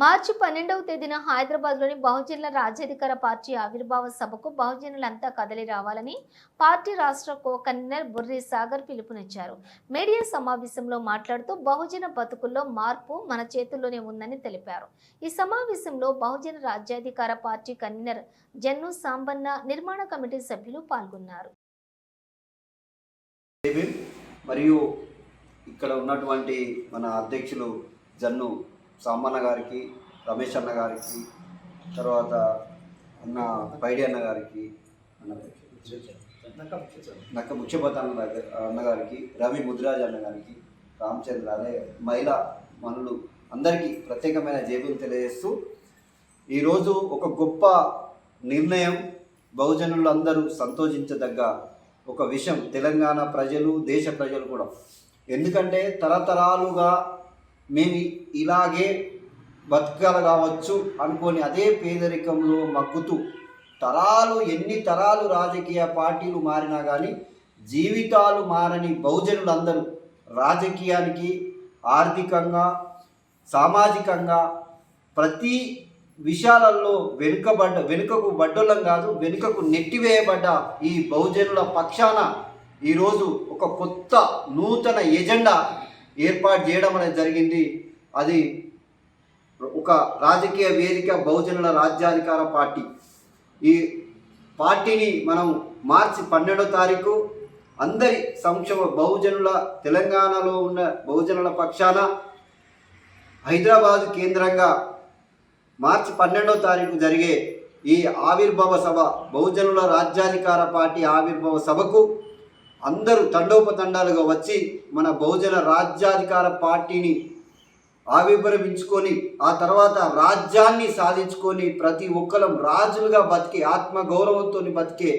మార్చి పన్నెండవ తేదీన హైదరాబాద్లోని బహుజనుల రాజ్యాధికార పార్టీ ఆవిర్భావ సభకు బహుజనులంతా కదలి రావాలని పార్టీ రాష్ట్ర కో కన్వీనర్ బుర్రి సాగర్ పిలుపునిచ్చారు. మీడియా సమావేశంలో మాట్లాడుతూ బహుజన బతుకుల్లో మార్పు మన చేతుల్లోనే ఉందని తెలిపారు. ఈ సమావేశంలో బహుజన రాజ్యాధికార పార్టీ కన్వీనర్ జన్ను సాంబన్న నిర్మాణ కమిటీ సభ్యులు పాల్గొన్నారు. మరియు ఇక్కడ ఉన్నటువంటి మన అధ్యక్షులు జన్ను సామన్న గారికి రమేష్ అన్న గారికి తర్వాత అన్న పైడి అన్న గారికి అన్న నక్క ముఖ్యపతి అన్న దగ్గర అన్నగారికి రవి ముద్రాజ్ అన్న గారికి రామచంద్ర అదే మహిళా మనులు అందరికీ ప్రత్యేకమైన జేబులు తెలియజేస్తూ ఈరోజు ఒక గొప్ప నిర్ణయం బహుజనులు అందరూ సంతోషించదగ్గ ఒక విషయం. తెలంగాణ ప్రజలు దేశ ప్రజలు కూడా. ఎందుకంటే తరతరాలుగా మేము ఇలాగే బతకాలి అనుకొని అదే పేదరికంలో మగ్గుతూ తరాలు ఎన్ని తరాలు రాజకీయ పార్టీలు మారినా కానీ జీవితాలు మారని బహుజనులందరూ రాజకీయానికి ఆర్థికంగా సామాజికంగా ప్రతి విషయాలలో వెనుకబడ్డ వెనుకకు బడ్డోళ్ళం కాదు వెనుకకు నెట్టివేయబడ్డ ఈ బహుజనుల పక్షాన ఈరోజు ఒక కొత్త నూతన ఎజెండా ఏర్పాటు చేయడం అనేది జరిగింది. అది ఒక రాజకీయ వేదిక బహుజనుల రాజ్యాధికార పార్టీ. ఈ పార్టీని మనం మార్చి పన్నెండో తారీఖు అందరి సంక్షేమ బహుజనుల తెలంగాణలో ఉన్న బహుజనుల పక్షాన హైదరాబాద్ కేంద్రంగా మార్చి పన్నెండో తారీఖు జరిగే ఈ ఆవిర్భావ సభ బహుజనుల రాజ్యాధికార పార్టీ ఆవిర్భావ సభకు అందరూ తండోపతండాలుగా వచ్చి మన బహుజన రాజ్యాధికార పార్టీని ఆవిర్భవించుకొని ఆ తర్వాత రాజ్యాన్ని సాధించుకొని ప్రతి ఒక్కరం రాజులుగా బతికే ఆత్మగౌరవంతో బతికే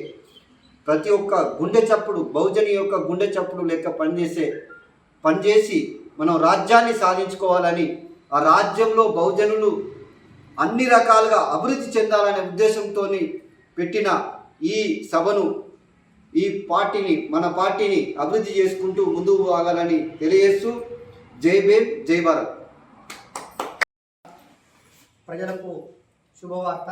ప్రతి ఒక్క గుండె చప్పుడు బహుజని యొక్క గుండె చప్పుడు లెక్క పనిచేసే పనిచేసి మనం రాజ్యాన్ని సాధించుకోవాలని ఆ రాజ్యంలో బహుజనులు అన్ని రకాలుగా అభివృద్ధి చెందాలనే ఉద్దేశంతో పెట్టిన ఈ సభను ఈ పార్టీని మన పార్టీని అభివృద్ధి చేసుకుంటూ ముందుకు పోగాలని తెలియజేస్తూ జై భీమ్ జై భారత్. ప్రజలకు శుభవార్త.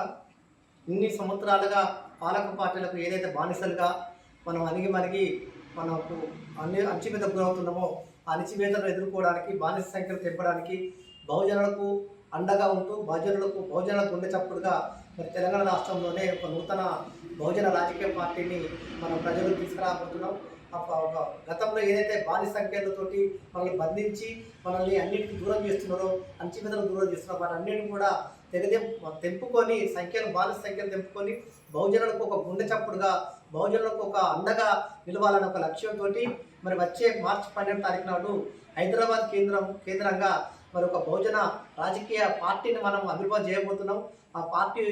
ఇన్ని సంవత్సరాలుగా పాలక పార్టీలకు ఏదైతే బానిసలుగా మనం అణిగి మణిగి మనకు అన్ని అణచివేత గురవుతున్నామో ఆ అణచివేతను ఎదుర్కోవడానికి బానిస సంఖ్యలు తెప్పడానికి బహుజనులకు అండగా ఉంటూ బహుజనులకు బహుజనుల గుండె చప్పుడుగా మరి తెలంగాణ రాష్ట్రంలోనే ఒక నూతన బహుజన రాజకీయ పార్టీని మనం ప్రజలు తీసుకురాబోతున్నాం. గతంలో ఏదైతే బాలి సంఖ్యలతోటి మనల్ని బంధించి మనల్ని అన్నిటికీ దూరం చేస్తున్నారో అణచివేతను దూరం చేస్తున్నారో వాటన్నిటిని కూడా తెగదే తెంపుకొని సంఖ్యను బాలి సంఖ్యను తెంపుకొని బహుజనులకు ఒక గుండె చప్పుడుగా బహుజనులకు ఒక అండగా నిలవాలన్న ఒక లక్ష్యంతో మరి వచ్చే మార్చి పన్నెండు తారీఖు నాడు హైదరాబాద్ కేంద్రం కేంద్రంగా మరి ఒక బహుజన రాజకీయ పార్టీని మనం అభివృద్ధి చేయబోతున్నాం. ఆ పార్టీ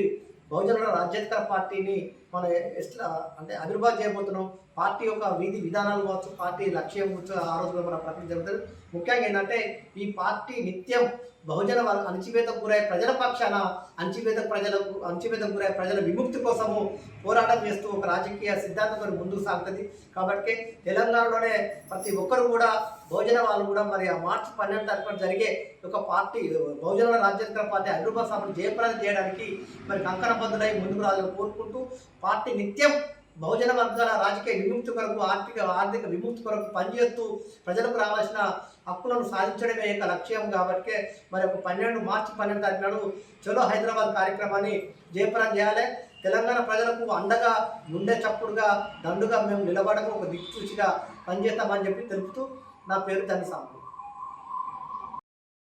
బహుజనుల రాజ్యాధికార పార్టీని మనం ఎట్లా అంటే అభివృద్ధి చేయబోతున్నాం. పార్టీ యొక్క విధి విధానాలు కావచ్చు పార్టీ లక్ష్యం ఆ రోజులో మన ప్రకటన జరుగుతుంది. ముఖ్యంగా ఏంటంటే ఈ పార్టీ నిత్యం బహుజన అణచివేత గురై ప్రజల పక్షాన అణచివేత ప్రజలకు అణచివేత గురై ప్రజల విముక్తి కోసము పోరాటం చేస్తూ ఒక రాజకీయ సిద్ధాంతంతో ముందుకు సాగుతుంది. కాబట్టి తెలంగాణలోనే ప్రతి ఒక్కరు కూడా బహుజన వాళ్ళు కూడా మరి ఆ మార్చి పన్నెండు తరఫున జరిగే ఒక పార్టీ బహుజన రాజ్యాంగ పార్టీ అభివృద్ధి సభను జయప్రదం చేయడానికి మరి కంకణబద్ధులై ముందుకు రావాలని కోరుకుంటూ పార్టీ నిత్యం బహుజన వర్గాల రాజకీయ విముక్తి కొరకు ఆర్థిక ఆర్థిక విముక్తి కొరకు పనిచేస్తూ ప్రజలకు రావాల్సిన హక్కులను సాధించడమే యొక్క లక్ష్యం కాబట్టి మరి ఒక పన్నెండు మార్చి పన్నెండు తారీఖు నాడు చలో హైదరాబాద్ కార్యక్రమాన్ని జయప్రం చేయాలి. తెలంగాణ ప్రజలకు అండగా గుండె చప్పుడుగా దండుగా మేము నిలబడము ఒక దిక్సూచిగా పనిచేస్తామని చెప్పి తెలుపుతూ నా పేరు ధని సాంపు